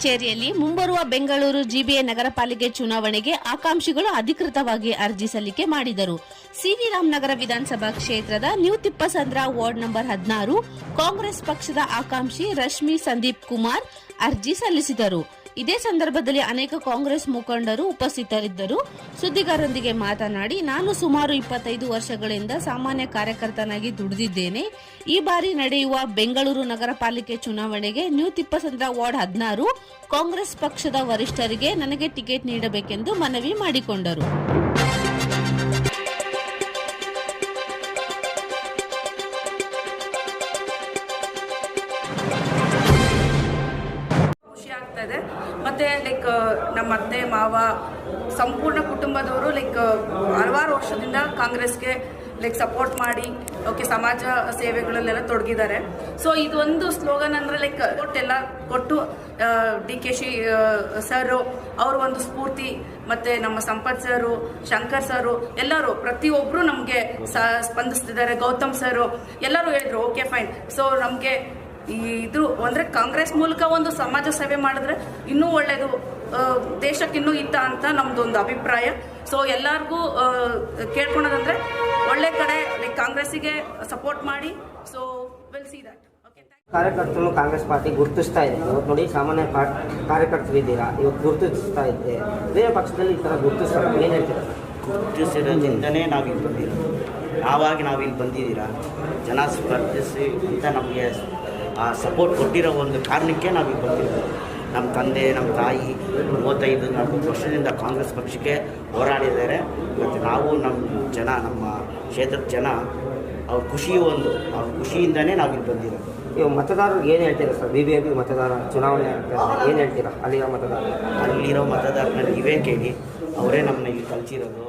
ಕಚೇರಿಯಲ್ಲಿ ಮುಂಬರುವ ಬೆಂಗಳೂರು ಜಿಬಿಎ ನಗರ ಪಾಲಿಕೆ ಚುನಾವಣೆಗೆ ಆಕಾಂಕ್ಷಿಗಳು ಅಧಿಕೃತವಾಗಿ ಅರ್ಜಿ ಸಲ್ಲಿಕೆ ಮಾಡಿದರು. ಸಿವಿ ರಾಮನಗರ ವಿಧಾನಸಭಾ ಕ್ಷೇತ್ರದ ನ್ಯೂ ತಿಪ್ಪಸಂದ್ರ ವಾರ್ಡ್ ನಂಬರ್ ಹದಿನಾರು ಕಾಂಗ್ರೆಸ್ ಪಕ್ಷದ ಆಕಾಂಕ್ಷಿ ರಶ್ಮಿ ಸಂದೀಪ್ ಕುಮಾರ್ ಅರ್ಜಿ ಸಲ್ಲಿಸಿದರು. ಇದೇ ಸಂದರ್ಭದಲ್ಲಿ ಅನೇಕ ಕಾಂಗ್ರೆಸ್ ಮುಖಂಡರು ಉಪಸ್ಥಿತರಿದ್ದರು. ಸುದ್ದಿಗಾರರೊಂದಿಗೆ ಮಾತನಾಡಿ, ನಾನು ಸುಮಾರು ಇಪ್ಪತ್ತೈದು ವರ್ಷಗಳಿಂದ ಸಾಮಾನ್ಯ ಕಾರ್ಯಕರ್ತನಾಗಿ ದುಡಿದಿದ್ದೇನೆ. ಈ ಬಾರಿ ನಡೆಯುವ ಬೆಂಗಳೂರು ನಗರ ಪಾಲಿಕೆ ಚುನಾವಣೆಗೆ ನ್ಯೂ ತಿಪ್ಪಸಂದ್ರ ವಾರ್ಡ್ ಹದಿನಾರು ಕಾಂಗ್ರೆಸ್ ಪಕ್ಷದ ವರಿಷ್ಠರಿಗೆ ನನಗೆ ಟಿಕೆಟ್ ನೀಡಬೇಕೆಂದು ಮನವಿ ಮಾಡಿಕೊಂಡರು. ಮತ್ತೆ ಲೈಕ್ ನಮ್ಮ ಅತ್ತೆ, ಮಾವ, ಸಂಪೂರ್ಣ ಕುಟುಂಬದವರು ಲೈಕ್ ಹಲವಾರು ವರ್ಷದಿಂದ ಕಾಂಗ್ರೆಸ್ಗೆ ಲೈಕ್ ಸಪೋರ್ಟ್ ಮಾಡಿ ಓಕೆ ಸಮಾಜ ಸೇವೆಗಳಲ್ಲೆಲ್ಲ ತೊಡಗಿದ್ದಾರೆ. ಸೊ ಇದೊಂದು ಸ್ಲೋಗನ್ ಅಂದರೆ ಲೈಕ್ ಕೊಟ್ಟೆಲ್ಲ ಕೊಟ್ಟು ಡಿ ಕೆ ಶಿ ಸರ್ ಅವ್ರ ಒಂದು ಸ್ಫೂರ್ತಿ, ಮತ್ತೆ ನಮ್ಮ ಸಂಪತ್ ಸರು ಶಂಕರ್ ಸರು ಎಲ್ಲರೂ ಪ್ರತಿಯೊಬ್ಬರು ನಮಗೆ ಸ್ಪಂದಿಸ್ತಿದ್ದಾರೆ. ಗೌತಮ್ ಸರು ಎಲ್ಲರೂ ಹೇಳಿದ್ರು ಓಕೆ ಫೈನ್ ಸೊ ನಮಗೆ ಈ ಇದು ಅಂದ್ರೆ ಕಾಂಗ್ರೆಸ್ ಮೂಲಕ ಒಂದು ಸಮಾಜ ಸೇವೆ ಮಾಡಿದ್ರೆ ಇನ್ನೂ ಒಳ್ಳೇದು ಆ, ದೇಶಕ್ಕೆ ಇನ್ನೂ ಇತ್ತ ಅಂತ ನಮ್ದು ಒಂದು ಅಭಿಪ್ರಾಯ. ಸೊ ಎಲ್ಲರಿಗೂ ಕೇಳ್ಕೊಳೋದಂದ್ರೆ ಒಳ್ಳೆ ಕಡೆ ಲೈಕ್ ಕಾಂಗ್ರೆಸ್ಸಿಗೆ ಸಪೋರ್ಟ್ ಮಾಡಿ. So will see that okay ಕಾರ್ಯಕರ್ತರು ಕಾಂಗ್ರೆಸ್ ಪಾರ್ಟಿ ಗುರುತಿಸ್ತಾ ಇದೆ. ಇವತ್ತು ನೋಡಿ ಸಾಮಾನ್ಯ ಕಾರ್ಯಕರ್ತರು ಕಾರ್ಯಕರ್ತರಿದ್ದೀರಾ ಇವತ್ತು ಗುರುತಿಸ್ತಾ ಇದ್ದೆ ಬೇರೆ ಪಕ್ಷದಲ್ಲಿ ಈ ಥರ ಗುರುತಿಸ್ತಾರೆ. ಏನು ಹೇಳ್ತೀರಾ? ಗುರುತಿಸಿರೋದ್ರಿಂದನೇ ನಾವು ಇಲ್ಲಿ ಬಂದಿರೋ ಯಾವಾಗ ನಾವು ಇಲ್ಲಿ ಬಂದಿದ್ದೀರಾ? ಜನ ಸ್ಪರ್ಧಿಸಿ ಅಂತ ನಮಗೆ ಆ ಸಪೋರ್ಟ್ ಕೊಟ್ಟಿರೋ ಒಂದು ಕಾರಣಕ್ಕೆ ನಾವು ಇಲ್ಲಿ ಬಂದಿರೋದು ನಮ್ಮ ತಂದೆ ನಮ್ಮ ತಾಯಿ ಮೂವತ್ತೈದು ನಲವತ್ತು ವರ್ಷದಿಂದ ಕಾಂಗ್ರೆಸ್ ಪಕ್ಷಕ್ಕೆ ಹೋರಾಡಿದ್ದಾರೆ. ಮತ್ತು ನಾವು ನಮ್ಮ ಜನ ನಮ್ಮ ಕ್ಷೇತ್ರದ ಜನ ಅವ್ರ ಖುಷಿ ಒಂದು ಅವ್ರ ಖುಷಿಯಿಂದನೇ ನಾವು ಇಲ್ಲಿ ಬಂದಿರೋದು. ಇವಾಗ ಮತದಾರರಿಗೆ ಏನು ಹೇಳ್ತೀರಾ sir? B B A P ಮತದಾರ ಚುನಾವಣೆ ಏನು ಹೇಳ್ತೀರಾ ಅಲ್ಲಿರೋ ಮತದಾರ ಅಲ್ಲಿರೋ ಮತದಾರರಲ್ಲಿ ಇವೇ ಕೇಳಿ. ಅವರೇ ನಮ್ಮನ್ನ ಇಲ್ಲಿ ಕಲ್ಸಿರೋದು